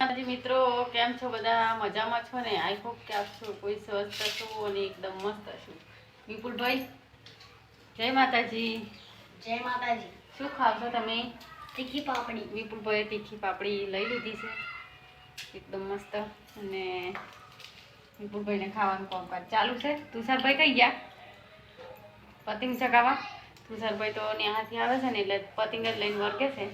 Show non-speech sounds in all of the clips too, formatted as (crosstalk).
માતાજી મિત્રો કેમ છો બધા? મજામાં છો ને? આઈ હોપ કે આપ છો કોઈ સ્વસ્થ છો અને એકદમ મસ્ત છો. વિપુલભાઈ જય માતાજી. જય માતાજી. શું ખાવ છો તમે? તીખી પાપડી. વિપુલભાઈએ તીખી પાપડી લઈ લીધી છે. એકદમ મસ્ત. અને વિપુલભાઈને ખાવાનું કામકાજ ચાલુ છે. તુષારભાઈ કઈ ગયા? પતિંગ ચગાવવા? તુષારભાઈ તો ત્યાંથી આવે છે ને એટલે પતિંગ જ લઈને વર્ગે છે.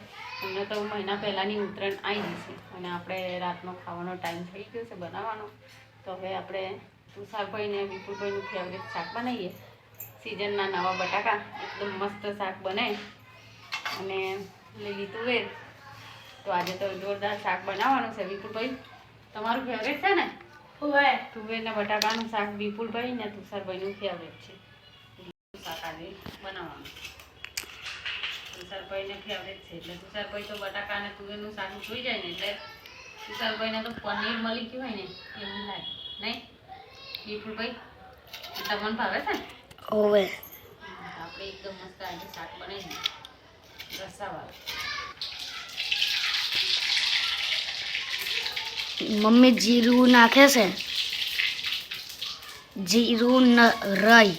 એમને તો મહિના પહેલાંની ઉત્તરાયણ આવી જશે અને આપણે રાતનો ખાવાનો ટાઈમ થઈ ગયો છે બનાવવાનો. તો હવે આપણે તુષારભાઈને વિપુલભાઈનું ફેવરેટ શાક બનાવીએ. સિઝનના નવા બટાકા. એકદમ મસ્ત શાક બને. અને લીલી તુવેર તો આજે તો જોરદાર શાક બનાવવાનું છે. વિપુલભાઈ તમારું ફેવરેટ છે ને? તુવેર ને બટાકાનું શાક વિપુલભાઈ ને તુષારભાઈનું ફેવરેટ છે. શાક આજે બનાવવાનું. તુષારભાઈને ફેવરેટ છે. એટલે તુષારભાઈ તો બટાકા અને તુવેરનું શાક જોઈ જાય ને એટલે તુષારભાઈને તો પનીર મળી ગયું હોય ને એવું લાગે. નહીં? વિપુલભાઈ તમને ભાવે છે ને? ઓવે આપણે એકદમ મસ્ત આજે શાક બનાવી રસાવાળું. મમ્મી જીરું નાખે છે. જીરું ન રઈ.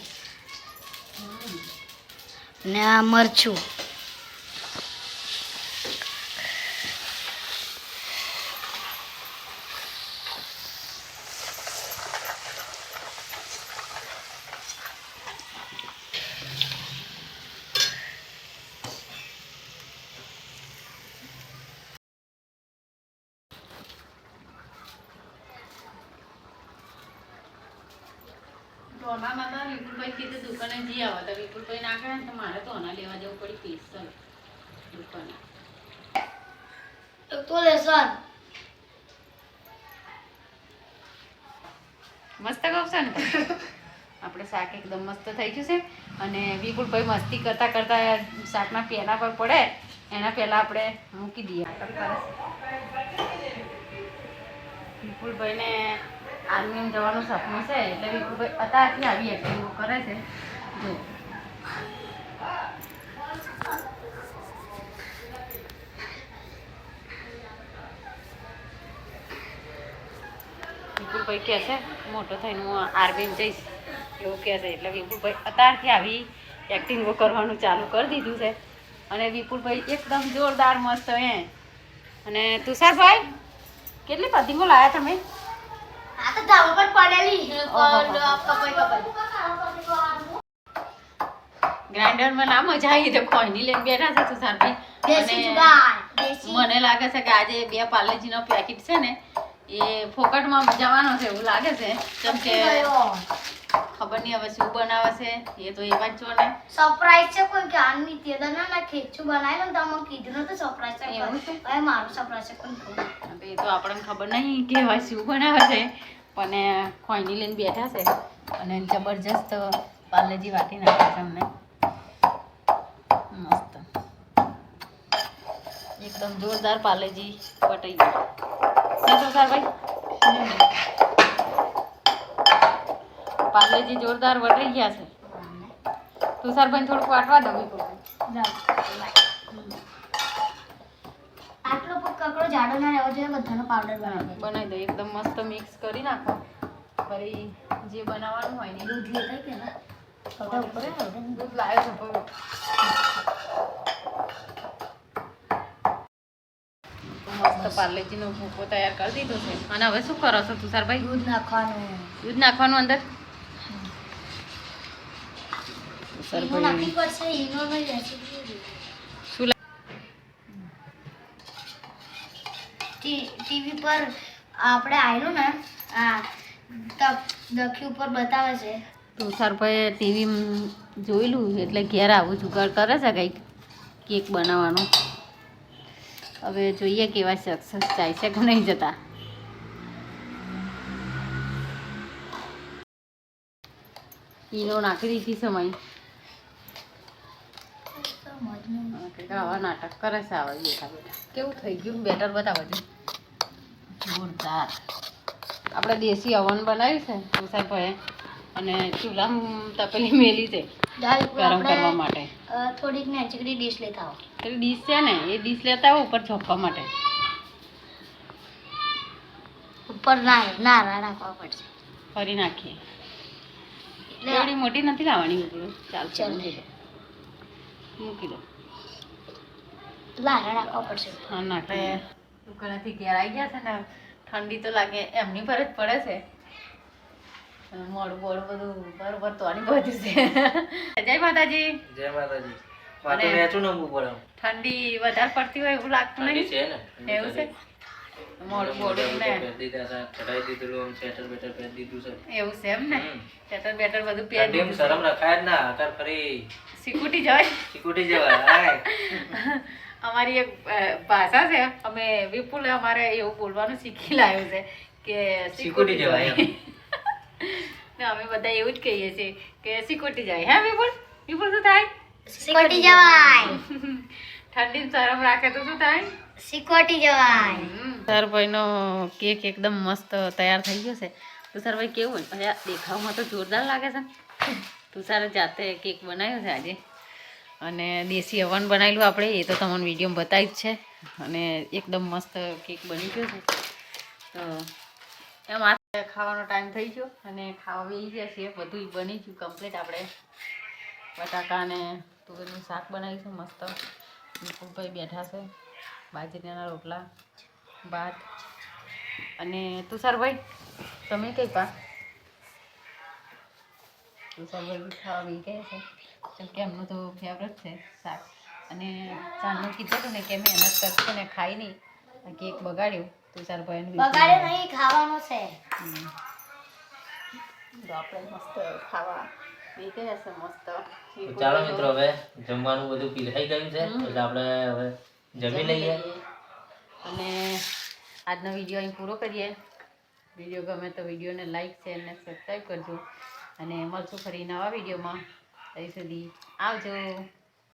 ને આ મરચું. ટોનામાં તો વિપુલભાઈ કીધું દુકાને જઈ આવો. તો વિપુલભાઈ નાખે ને તો મારે તો ઓના લેવા જવું પડી સ્પેશિયલ દુકાને. તો લેસન મસ્ત ગવશે ને આપણે શાક એકદમ મસ્ત થઈ ગયું છે. અને વિપુલભાઈ મસ્તી કરતા કરતા શાકના પેના પર પડે. એના પહેલા આપણે મૂકી દઈએ. વિપુલભાઈને આર્મીમાં જવાનું સપનું છે, એટલે વિપુલભાઈ અત્યારથી આવી એક્ટિંગો કરે છે. વિપુલભાઈ કહે છે, મોટો થઈને હું આર્મીમાં જઈશ, એવું કહે છે, એટલે વિપુલભાઈ અત્યારથી આવી એક્ટિંગો કરવાનું ચાલુ કરી દીધું છે. અને વિપુલભાઈ એકદમ જોરદાર મસ્ત એ અને તુષારભાઈ, કેટલી પતિંગો લાયા તમે? આ તો ધાબા પર પડેલી ઓહો. કપાઈ કપાઈ ના મજા આવી તો કોઈની લઈને બેઠા છે તુષારભાઈ મને લાગે છે કે આજે બે પાર્લેજીનો પેકેટ છે ને એ ફોકટમાં જવાનો છે એવું લાગે છે કેમ કે ખબર નહીં હવે શું બનાવે છે એ તો એવા જ છો ને. સરપ્રાઈઝ છે કોઈ જ્ઞાનની તેદા ના ના ખેચું બનાવેલું ને તમે કીધું નતું સરપ્રાઈઝ છે? હવે મારું સરપ્રાઈઝ છે કોઈ એ તો આપણને ખબર નહીં કે હવે શું બનાવે છે પણ ખોઈની લઈને બેઠા છે. અને જબરજસ્ત પાર્લેજી વાટી નાખે છે અમને. મસ્ત. એકદમ જોરદાર પાર્લેજી વટાઈ ગઈ. શું તુષારભાઈ પાર્લેજી જોરદાર વટાઈ ગયા છે. તુષારભાઈ થોડુંક વાટવા દઉં. આટલો કકડો જાડો ના રહેવો જોઈએ બધાનો પાવડર બનાવી બનાવી દો એકદમ મસ્ત મિક્સ કરી નાખો. ફરી જે બનાવવાનું હોય ને દૂધ પેલા બધા ઉપર દૂધ લાવ્યો છો મસ્ત પાર્લેજીનો ભૂકો તૈયાર કરી દીધો છે. અને હવે શું કરો છો તુષારભાઈ? દૂધ નાખવાનું. દૂધ નાખવાનું અંદર? શું ટીવી પર આપણે આવ્યું ને આ દખી ઉપર બતાવે છે. તુષારભાઈ ટીવી જોયેલું એટલે ઘેર આવું જુગાડ કરે છે કંઈક કેક બનાવવાનું. હવે જોઈએ કેવા સક્સેસ જાય છે કે નહીં જતા. ઈનો નાખી દીધી સમય કંઈક આવા નાટક કરે છે આવા બેઠા બેઠા કેવું થઈ ગયું? બેટર બતાવો છો જોરદાર. આપણે દેશી અવન બનાવ્યું છે તુષારભાઈએ અને ચૂલામાં તપેલી મેલી છે ગરમ કરવા માટે. થોડીક નેચકડી ડીશ લેતા આવો. પેલી ડીશ છે ને એ ડીશ લેતા આવો ઉપર ચોપવા માટે. ઉપર ના નારા રાખવા પડશે. ફરી નાખીએ. એટલે એવડી મોટી નથી લાવવાની ચાલ ચાલ. મૂકી દો. દો રાખવા પડશે. હા નાખીએ દુકાનેથી ઘેર આવી ગયા છે ને ઠંડી તો લાગે એમની પર જ પડે છે. મોડું બોડું બધું બરોબર તોડી બધું છે. જય માતાજી. જય માતાજી. અને- પાટું વેચું નમવું પડે. ઠંડી વધારે પડતી હોય એવું લાગતું નહીં? છે ને? એવું છે? મોડું બોડું ને. પહેરી દીધા છે દીધેલું આમ સ્વેટર બેટર પહેરી દીધું છે. એવું છે એમ ને? હમ. બેટર બધું ઠંડીમાં દીધું શરમ રખાય જ ના અત્યારે ફરી સિકુટી જવાય. ચીકુટી જેવા હાય. (laughs) અમારી એક ભાષા છે. અમે વિપુલ અમારે એવું બોલવાનું શીખી લાવ્યું છે કે સિકુટી જવાય ને અમે બધા એવું જ કહીએ છીએ કે સિકુટી જાય. હે વિપુલ? વિપુલ શું થાય? સિકોટી જવાય. ઠંડી શરમ રાખે તો શું થાય? સિકોટી જવાય. તુષારભાઈનો કેક એકદમ મસ્ત તૈયાર થઈ ગયો છે. તુષારભાઈ કેવું હોય? દેખાવમાં તો જોરદાર લાગે છે. તુષારે જાતે કેક બનાવ્યો છે આજે. અને દેશી હવન બનાવેલું આપણે, એ તો તમને વિડીયોમાં બતાવી જ છે. અને એકદમ મસ્ત કેક બની ગયો છે. તો એમ આ ખાવાનો ટાઈમ થઈ ગયો અને ખાવા બેસી ગયા છીએ. બધું બની ગયું કમ્પ્લીટ આપણે. બટાકા અને તુવેરનું શાક બનાવીશું મસ્ત. વિપુલભાઈ બેઠા છે. બાજરીના રોટલા, ભાત અને તુષારભાઈ, તમે કઈ પા તુષારભાઈ બી ખાવા બી છે. કેમ કે એમનું તો ફેવરેટ છે શાક. અને ચાંદનું કીધું હતું ને કે મહેનત કરશે ને ખાઈ નહીં. કેક બગાડ્યું. તુષારભાઈ બગાડે નહીં ખાવાનું છે. તો આપણે મસ્ત ખાવા બી ગયા છે મસ્ત ચાલો મિત્રો હવે જમવાનું બધું પીરસાઈ ગયું છે. એટલે આપણે હવે જમી લઈએ. અને આજનો વીડિયો અહીં પૂરો કરીએ. વીડિયો ગમે તો વિડીયોને લાઈક શેર ને સબસ્ક્રાઈબ કરજો. અને મળશું ફરી નવા વિડીયોમાં. ત્યાં સુધી આવજો.